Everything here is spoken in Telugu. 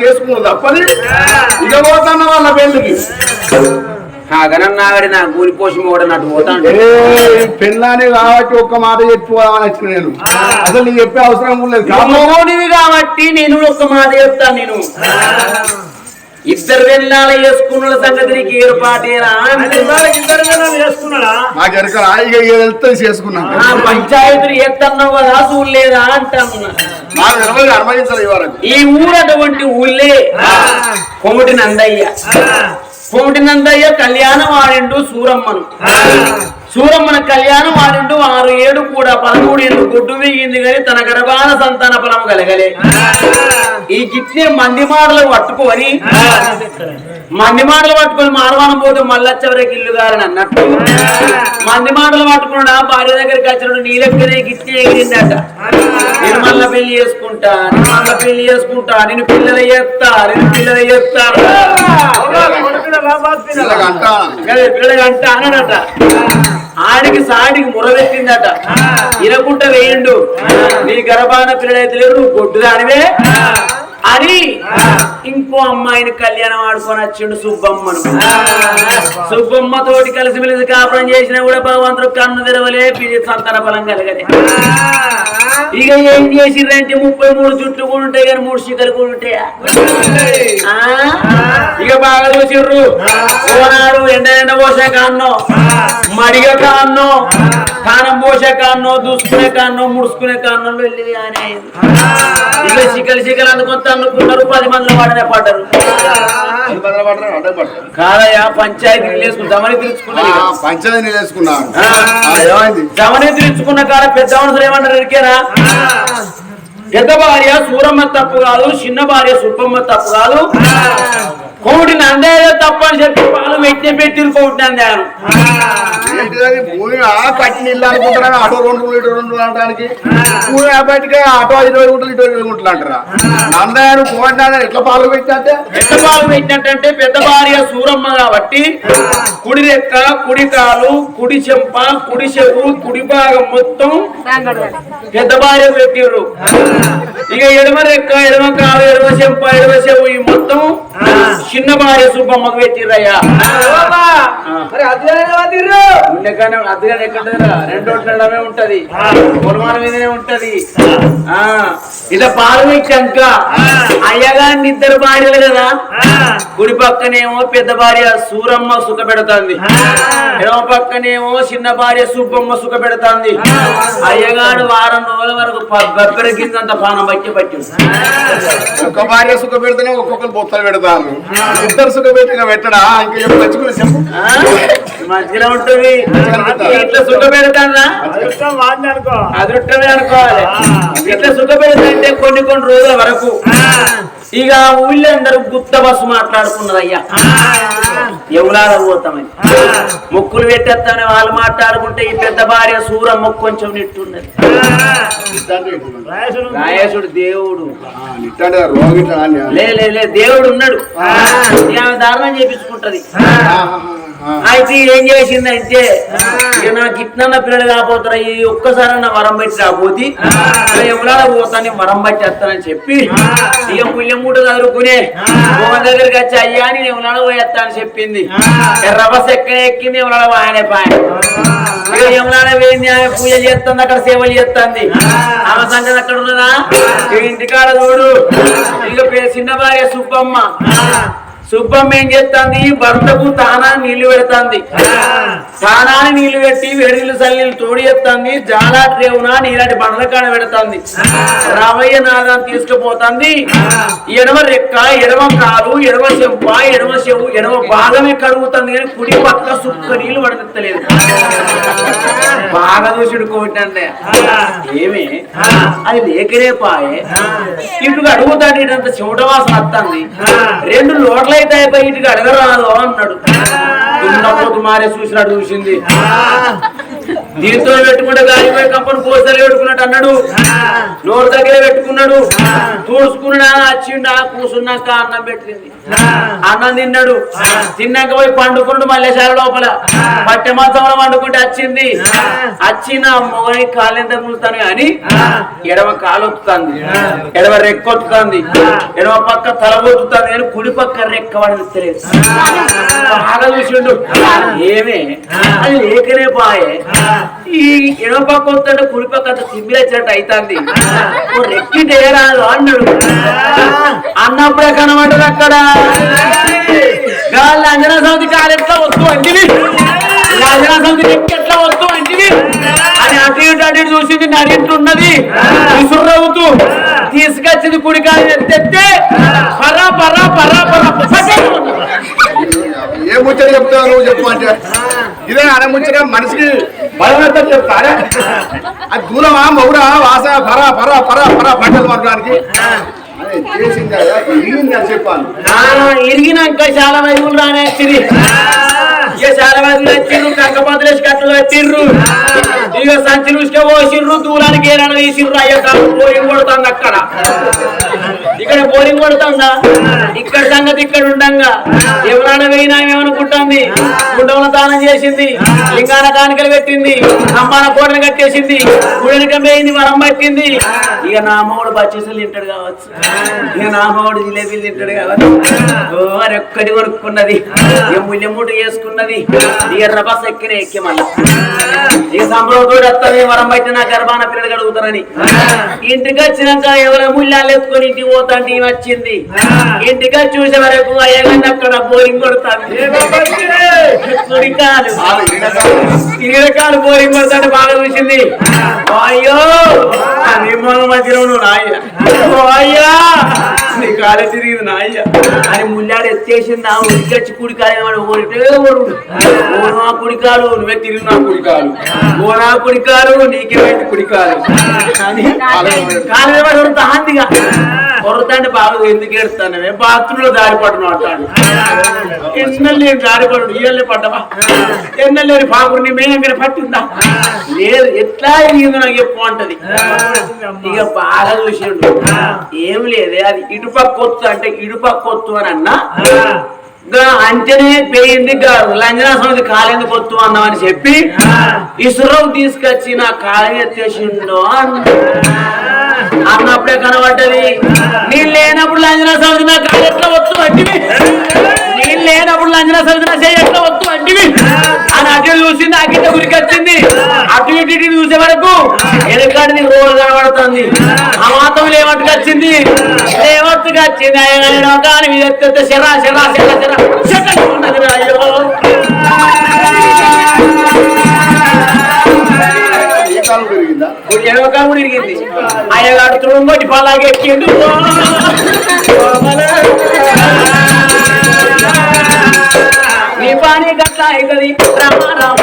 చేసుకున్నావు తప్పని? ఇక పోతాన్న వాళ్ళ పెళ్ళికి కాగనన్నాగడి నా ఏ పెళ్ళాని కాబట్టి ఒక్క మాట చెప్పుకోవాలని వచ్చిన నేను. అసలు నీకు చెప్పే అవసరం కూడా లేదు. కాబట్టి నేను ఒక్క మాట చెప్తాను నేను. ఇద్దరు వెళ్ళాల వేసుకున్న సంగతి నీకు ఏర్పాటేనా? ఇద్దరు వేళలు చేసుకున్నాడా? నాకు ఎరకల ఇక వెళ్తే చేసుకున్నాను ఆ పంచాయతీలు ఎత్తన్నావు కదా చూడలేదా అంటాను. ఈ ఊరు అటువంటి ఊళ్ళే కొమటి నందయ్య కొమటి నందయ్య కళ్యాణం ఆడిండు సూరమ్మను. సూరమ్మన కళ్యాణం ఆడిండు ఆరు ఏడు కూడా పదమూడు ఏళ్ళు గుడ్డు మిగింది కానీ తన గర్భాన సంతాన ఫలం కలగలే. ఈ గిట్నే మంది మాటలు పట్టుకొని మంది మాటలు పట్టుకొని మారవాణం పోతే మళ్ళొచ్చే వరకు ఇల్లు గారని అన్నట్టు. మంది మాటలు పట్టుకున్నాడు ఆ భార్య దగ్గరికి వచ్చినప్పుడు నీ లెక్కనే గిట్నే ఎగిరిందట. నేను మళ్ళా పెళ్ళి చేసుకుంటా నేను మళ్ళా పెళ్ళి చేసుకుంటా నేను పిల్లలు చేస్తా నేను పిల్లలు పిల్లలు అంట అన్నాడట. ఆడికి సాడికి మురవెట్టిందట ఇనకుంట వేయండు. నీ గర్భాన పిల్లలైతే లేరు నువ్వు గొడ్డు దానివే అని ఇంకో అమ్మాయిని కళ్యాణం ఆడుకొని వచ్చిండు సుబ్బమ్మను. సుబ్బమ్మ తోటి కలిసి మెలిసి కాపురం చేసినా కూడా భగవంతుడు కన్ను తెరవలే సంతాన బలం కలగలే. ఇక ఏం చేసిర్రంటే ముప్పై మూడు చుట్లు కూడా ఉంటాయి కానీ మూడు శిఖలు కూడా ఉంటాయా? ఆ? ఇక బాగా చూసిర్రు. ఓనాడు ఎండ ఎండ పోసాక అన్నో మడిగ కాన్నో కానం పోసాక అన్నో దూసుకునే కాన్నో ముడుచుకునే కాన్నో వెళ్ళి కానీ ఇక శిఖలు శిఖలు అందుకొని తన్నుకున్నారు పది మందిలో వాడనే పడ్డారు. కాదయ్యా పంచాయతీ వేసుకున్నాను ఏమైంది? జమని తెలుసుకున్న కాడ పెద్ద మనుషులు ఏమంటారు ఎరికేనా పెద్ద భార్య సూరమ్మ తప్పు కాదు చిన్న భార్య సుబ్బమ్మ తప్పు కాదు. కోటి నందేదో తప్పు అని చెప్పి పాలు పెట్టే పెట్టిరు నందాను ఏంటిదని భూమి ఇల్లు ఆటో రెండు గుంటలు, ఇటు రెండు గుంటలు అనడానికి భూమి బయటకి ఆటో ఇరవై గుంటలు ఇటు ఇరవై గుంటలు అంటారా నందయారు పోండి ఎట్లా పాలు పెట్టినట్టంటే పెద్ద భార్య సూరమ్మ కాబట్టి కుడి రెక్క కుడి కాలు కుడి చెంప కుడి చెవు కుడి భాగం మొత్తం పెద్ద భార్య పెట్టిర్రు ఇక ఎడమ రెక్క ఎడమ కాలు ఎడమ చెంప ఎడమ చెవు ఈ మొత్తం చిన్న భార్య సుబ్బమ్మకు పెట్టిర్రయ్యా మరి వదిరు ఉండగానే ఎక్కడరా రెండో నడమే ఉంటది. పొలమాన మీదనే ఉంటది. ఆ. ఇట్లా పాలు పెట్టాక అయ్యగారిని ఇద్దరు భార్యలు కదా? కుడి పక్కనేమో పెద్ద భార్య సూరమ్మ సుఖ పెడుతుంది. ఎడమ పక్కనేమో చిన్న భార్య సుబ్బమ్మ సుఖ పెడుతుంది. అయ్యగాడు వారం రోజుల వరకు బబ్బెర కిందంత పానం బట్టి పట్టి ఒక్క భార్య సుఖ పెడితేనే ఒక్కొక్కరు బొత్తలు పెడతారు. ఇద్దరు సుఖ పెట్టిన పెట్టడా? ఇంకా చెప్పు. మంచిగా ఉంటుంది. ఇట్లా సుఖ పెడతానా అదృష్టం వాడిని అనుకో. అదృష్టమే అనుకోవాలి. ఇట్లా సుఖ పెడతాంటే కొన్ని కొన్ని రోజుల వరకు. ఇక ఊళ్ళో అందరూ గుత్త బస్సు మాట్లాడుకున్నారు అయ్యా. ఎవలాడ పోతామని. మొక్కులు పెట్టేస్తామని వాళ్ళు మాట్లాడుకుంటే ఈ పెద్ద భార్య సూర మొక్కు కొంచెం నిట్టున్నది. రాయేశుడు దేవుడు. లే లే లే దేవుడు ఉన్నాడు. దారుణం చేపించుకుంటది. అయితే ఏం చేసిందంటే నాకు ఇట్లన్న పిల్లలు కాకపోతారా ఈ ఒక్కసారి నా వరం బట్టి రాబోతి ఎవరాడ పోతాను వరం బట్టి వస్తానని చెప్పి ఇక పుల్యం మూట చదువుకునే ఒక దగ్గరికి వచ్చి అయ్యా నేను ఎవరాడ పోయేస్తా అని చెప్పింది రవస్ ఎక్కడ ఎక్కింది ఎవరాడ ఆయనే పాయ. యమునాడ ఆమె పూజ చేస్తుంది అక్కడ సేవలు చేస్తుంది. ఆమె సంగతి అక్కడ ఉన్నదా? ఇంటికాడ చూడు. ఇక పే- చిన్న భార్య సుబ్బమ్మ. సుబ్బమ్మ ఏం చేస్తుంది? భర్తకు తానా నీళ్ళు పెడుతుంది. తానాన్ని నీళ్ళు పెట్టి వేడిలు చల్లీలు తోడి ఎత్తుంది జాలాటి రేవున నీలాంటి బండ్ల కాడ పెడుతుంది. రామయ్య నాదాన్ని తీసుకుపోతుంది. ఎడమ రెక్క ఎడమ కాలు ఎడమ చెంప ఎడమ చెవు ఎడమ భాగమే కడుగుతుంది కానీ కుడి పక్క సుక్క నీళ్ళు పడతలేదు. బాగా చూసిడు కోటంటే ఏమి? అది లేకనే పాయే. ఇటుకు అడుగుతాడు ఇటంత చెమట వాసన వస్తుంది. రెండు అయితే అయిపోయి ఇటుకు అడగరాదు అన్నాడు. దున్నపోతు మారే చూసినాడు చూసింది. దీంతో పెట్టుకుంటే గాలిపోయి కంపను కోసలు పెట్టుకున్నట్టు అన్నాడు. నోరు దగ్గర పెట్టుకున్నాడు. తూడుచుకున్నా వచ్చిండా కూసున్నాక అన్నం పెట్టింది. అన్నం తిన్నాడు. తిన్నాక పోయి పండుకున్నాడు మల్లెశాల లోపల. పట్టె మాసంలో పండుకుంటే వచ్చింది వచ్చిన మొగని కాలు ఎంత ములుతాను కానీ ఎడమ కాలు ఒత్తుతుంది. ఎడమ రెక్క ఒత్తుతుంది. ఎడమ పక్క తల ఒత్తుతుంది కానీ కుడి పక్క రెక్క పడలేదు బాగా చూసిండు. ఏమే? అది లేకనే పాయే ఈ ఎడమ పక్క వస్తుంటే కుడి పక్క అంత తిమ్మిరచ్చినట్టు అవుతుంది రెక్కి తేరాదు అన్నాడు. అన్నప్పుడే కనబడ్డది అక్కడ. గాలి అంజనా సౌతి కాలు ఎట్లా వస్తూ అంటివి అంజనా సౌతి రెక్కి ఎట్లా వస్తూ అంటివి అని అటు ఇటు అటు చూసింది నడింటున్నది విసురవుతూ తీసుకొచ్చింది కుడికాయ కాలు ఎత్తెత్తే పరా పరా పరా పరా. ముచ్చట చెప్తావు నువ్వు చెప్పు అంటే. ఇదే అనే ముచ్చట మనిషికి బలవంతం చెప్తారా? అది దూరమా మౌరా వాస పర పర పర పర చెప్పాను ఆ, ఇరిగినాక చాలా వైపులు రానే వచ్చింది. చాలా మంది వచ్చిండ్రు కంకపోతలేసి కట్టలు వచ్చిండ్రు ఇక సంచి నుసుకే పోసిండ్రు దూరానికి ఏదైనా తీసిండ్రు అయ్యో బోరింగ్ కొడుతుంది అక్కడ? ఇక్కడ బోరింగ్ కొడుతుందా? ఇక్కడ సంగతి ఇక్కడ ఉండంగా. ఎవరైనా పోయినా ఏమనుకుంటుంది? గుండముల దానం చేసింది లింగాన కానికలు పెట్టింది అమ్మాన కోటలు కట్టేసింది గుడెనక పోయింది వరం పట్టింది. ఇక నా అమ్మవాడు బచ్చేసలు తింటాడు కావచ్చు. ఇక నా అమ్మవాడు జిలేబీలు తింటాడు కావచ్చు. ఓ ఒక్కటి కొనుక్కున్నది. ఇక ముల్లెమూట వేసుకున్నది ఇక రబస్ ఎక్కిన ఎక్కి మళ్ళీ. ఇక సంబరంతో వస్తుంది వరం బట్టి నా గర్భాన పిల్లలు కడుగుతారని ఇంటికి వచ్చినాక ఎవరో ముల్లాలు ఎత్తుకొని ఇంటికి పోతాంటే ఈమె వచ్చింది. ఇంటికి చూసే వరకు అయ్యగారిని అక్కడ బోరింగ్ కొడతాను బోరింగ్ కొడతాంటే బాగా చూసింది. అయ్యో! నిమ్మల మధ్యలో నువ్వు అయ్యా! నీ కాలే తిరిగింది నాయ్య. అని ముల్లాడు ఎత్తేసింది ఆ ఉడికొచ్చి కుడికాలు వాడు ఓడితే ఓడు ఓ నా కుడికాలు నువ్వే తిరిగి నా కుడికాలు. ఓ నా కుడికాలు నీకే పెట్టి కుడికాలు. అని కాలు ఎవరు? హాంతిగా కొరతంటే బాగా ఎందుకు ఏడుస్తాను? బాత్రూంలో దారి పడును అంటాడు. ఎన్నెల్లు నేను దారి పడు ఇయ్యలే పడ్డవా ఎన్నెల్లేని పాకుని పట్టిందా? లేదు ఎట్లా ఇరిగిందో నాకు చెప్పు అంటది. ఇక బాగా చూసిండు. ఏం లేదే అది ఇటుపక్క కొత్తు అంటే ఇటుపక్కొత్తు అని అన్నా. అంచనే పోయింది గా లంజనా సమితి కాలేందుకు కొత్తు అన్నామని చెప్పి ఇసురం తీసుకొచ్చి నా కాలం ఎత్తేసిండు అన్న అన్నప్పుడే కనబడ్డది. నీళ్ళు లేనప్పుడు లంజనా సమితి నా కాలు ఎట్లా వద్దు అంటివి? నీళ్ళు లేనప్పుడు లంజనా సమితి నా చేయి ఎట్లా వద్దు అంటివి? అని అటు చూసింది? అక్కడ గిట్ట గురికి వచ్చింది. అటు ఇటు ఇటు చూసే వరకు ఎనకాడిది రోజు కనబడుతుంది. ఆ మాత్రం లేవట్టుకు వచ్చింది. లేవట్టుకు వచ్చింది. అయ్యో కానీ మీద శరా శరా శరా శరా ఉన్నది అయ్యో. దేవకాముడు ఇరిగింది. ఆయన కడుతుండొట్టి పాలాగే ఎక్కిండు. నీ పాని గట్ల అవుతుంది రామ